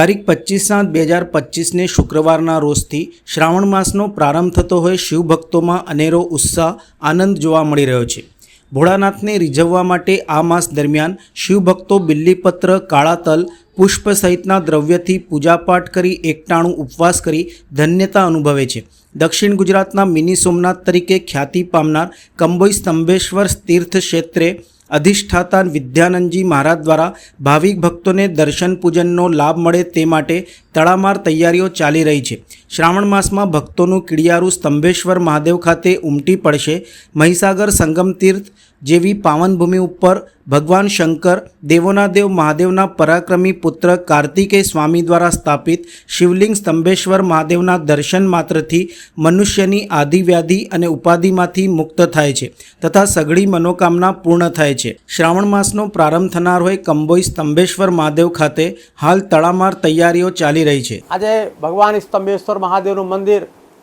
તારીખ પચીસ સાત બે હજાર પચીસને શુક્રવારના રોજથી શ્રાવણ માસનો પ્રારંભ થતો હોય શિવભક્તોમાં અનેરો ઉત્સાહ, આનંદ જોવા મળી રહ્યો છે. ભોળાનાથને રીઝવવા માટે આ માસ દરમિયાન શિવભક્તો બિલ્લીપત્ર કાળા તલ પુષ્પ સહિતના દ્રવ્યથી પૂજાપાઠ કરી એકટાણું ઉપવાસ કરી ધન્યતા અનુભવે છે. દક્ષિણ ગુજરાતના મિની સોમનાથ તરીકે ખ્યાતિ પામનાર કંબોઈ સ્તંભેશ્વર તીર્થ ક્ષેત્રે અધિષ્ઠાતા વિદ્યાનંદજી મહારાજ દ્વારા ભાવિક ભક્તોને દર્શન પૂજનનો લાભ મળે તે માટે તડામાર તૈયારીઓ ચાલી રહી છે. શ્રાવણ માસમાં ભક્તોનું કિડિયારું સ્તંભેશ્વર મહાદેવ ખાતે ઉમટી પડશે. મહીસાગર સંગમ તીર્થ જેવી પાવનભૂમિ ઉપર ભગવાન શંકર, દેવોના દેવ, મહાદેવના પરાક્રમી પુત્ર કાર્તિકેય સ્વામી દ્વારા સ્થાપિત શિવલિંગ સ્તંભેશ્વર મહાદેવના દર્શન માત્રથી મનુષ્યની આદિવ્યાધિ અને ઉપાધિમાંથી મુક્ત થાય છે તથા સઘળી મનોકામના પૂર્ણ થાય છે. શ્રાવણ માસનો પ્રારંભ થનાર હોય કંબોઈ સ્તંભેશ્વર મહાદેવ ખાતે હાલ તડામાર તૈયારીઓ ચાલી રહી છે. આજે ભગવાન સ્તંભેશ્વર મહાદેવનું મંદિર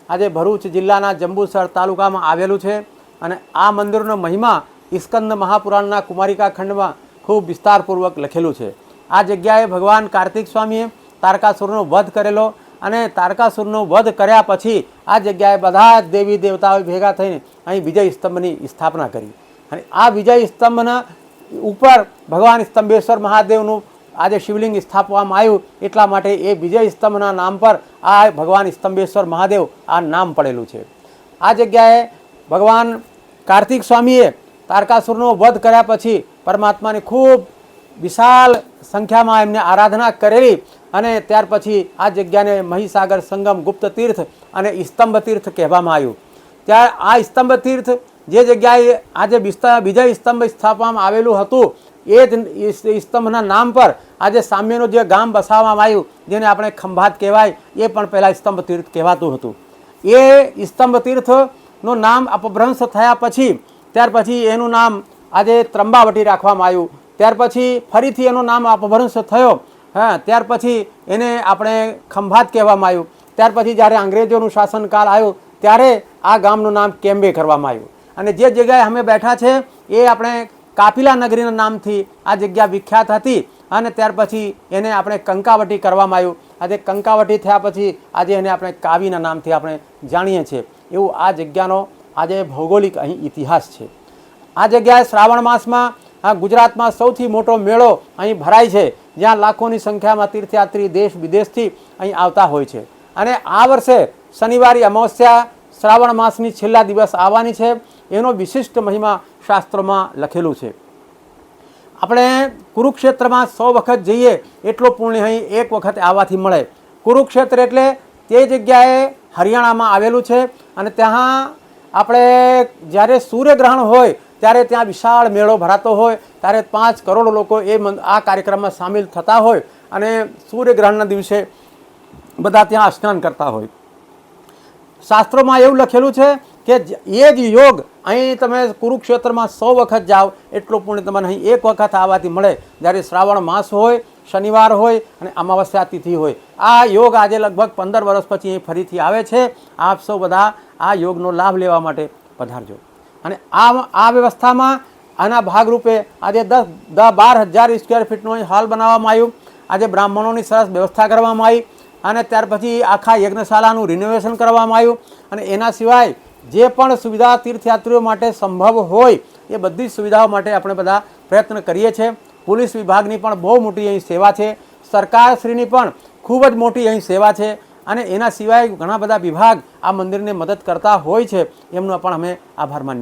આજે ભરૂચ જિલ્લાના જંબુસર તાલુકામાં આવેલું છે અને આ મંદિરનો મહિમા ઇસ્કંદ મહાપુરાણના કુમારિકા ખંડમાં ખૂબ વિસ્તારપૂર્વક લખેલું છે. આ જગ્યાએ ભગવાન કાર્તિક સ્વામીએ તારકાસુરનો વધ કરેલો અને તારકાસુરનો વધ કર્યા પછી આ જગ્યાએ બધા જ દેવી દેવતાઓ ભેગા થઈને અહીં વિજય સ્તંભની સ્થાપના કરી. અને આ વિજય સ્તંભના ઉપર ભગવાન સ્તંભેશ્વર મહાદેવનું આજે શિવલિંગ સ્થાપવામાં આવ્યું એટલા માટે એ વિજય સ્તંભના નામ પર આ ભગવાન સ્તંભેશ્વર મહાદેવ આ નામ પડેલું છે. આ જગ્યાએ ભગવાન કાર્તિક સ્વામીએ તારકાસુરનો વધ કર્યા પછી પરમાત્માની ખૂબ વિશાળ સંખ્યામાં એમને આરાધના કરેલી અને ત્યાર પછી આ જગ્યાને મહીસાગર સંગમ ગુપ્ત તીર્થ અને સ્તંભ તીર્થ કહેવામાં આવ્યું. ત્યાં આ સ્તંભ તીર્થ જે જગ્યાએ આજે બીજા સ્તંભ સ્થાપવામાં આવેલું હતું, એ જ સ્તંભના નામ પર આજે સામ્યનું જે ગામ બસાવવામાં આવ્યું, જેને આપણે ખંભાત કહેવાય, એ પણ પહેલાં સ્તંભ તીર્થ કહેવાતું હતું. એ સ્તંભ તીર્થનું નામ અપભ્રંશ થયા પછી ત્યાર પછી એનું નામ આજે ત્રંબાવટી રાખવામાં આવ્યું. ત્યાર પછી ફરીથી એનું નામ અપભ્રંશ થયો. હા, ત્યાર પછી એને આપણે ખંભાત કહેવામાં આવ્યું. ત્યાર પછી જ્યારે અંગ્રેજોનું શાસનકાળ આવ્યું, ત્યારે આ ગામનું નામ કેમ્બે કરવામાં આવ્યું. અને જે જગ્યાએ અમે બેઠા છે, એ આપણે કાપિલા નગરીના નામથી આ જગ્યા વિખ્યાત હતી અને ત્યાર પછી એને આપણે કંકાવટી કરવામાં આવ્યું. આજે કંકાવટી થયા પછી આજે એને આપણે કાવીના નામથી આપણે જાણીએ છીએ. એવું આ જગ્યાનો આજે ભૌગોલિક અહીં ઇતિહાસ છે. આ જગ્યાએ શ્રાવણ માસમાં ગુજરાતમાં સૌથી મોટો મેળો અહીં ભરાય છે, જ્યાં લાખોની સંખ્યામાં તીર્થયાત્રી દેશ વિદેશથી અહીં આવતા હોય છે. અને આ વર્ષે શનિવારે અમાવસ્યા શ્રાવણ માસની છેલ્લા દિવસ આવવાની છે, એનો વિશિષ્ટ મહિમા શાસ્ત્રોમાં લખેલું છે. આપણે કુરુક્ષેત્રમાં સો વખત જઈએ, એટલો પુણ્ય અહીં એક વખત આવવાથી મળે. કુરુક્ષેત્ર એટલે તે જગ્યાએ હરિયાણામાં આવેલું છે અને ત્યાં આપણે જ્યારે સૂર્યગ્રહણ હોય, ત્યારે ત્યાં વિશાળ મેળો ભરાતો હોય, ત્યારે પાંચ કરોડ લોકો એ આ કાર્યક્રમમાં સામેલ થતા હોય અને સૂર્યગ્રહણના દિવસે બધા ત્યાં સ્નાન કરતા હોય. શાસ્ત્રોમાં એવું લખેલું છે કે એ જ યોગ અહીં તમે કુરુક્ષેત્રમાં સો વખત જાઓ, એટલું પુણ્ય તમને અહીં એક વખત આવવાથી મળે. જ્યારે શ્રાવણ માસ હોય, શનિવાર હોય અને અમાવસ્યા તિથિ હોય. આ યોગ આજે લગભગ પંદર વર્ષ પછી અહીં ફરીથી આવે છે. આપ સૌ બધા આ યોગનો લાભ લેવા માટે પધારજો. અને આ આ વ્યવસ્થામાં આના ભાગરૂપે આજે દસ દસ બાર હજાર સ્ક્વેર ફીટનું હોલ બનાવવામાં આવ્યું. આજે બ્રાહ્મણોની સરસ વ્યવસ્થા કરવામાં આવી અને ત્યાર પછી આખા યજ્ઞશાળાનું રિનોવેશન કરવામાં આવ્યું. અને એના સિવાય જે પણ સુવિધા તીર્થયાત્રીઓ માટે સંભવ હોય એ બધી સુવિધાઓ માટે આપણે બધા પ્રયત્ન કરીએ છીએ. પોલીસ વિભાગની પણ બહુ મોટી અહીં સેવા છે. સરકારશ્રીની પણ ખૂબ જ મોટી અહીં સેવા છે. અને એના સિવાય ઘણા બધા વિભાગ આ મંદિરને મદદ કરતા હોય છે. એમનો પણ અમે આભાર માનીએ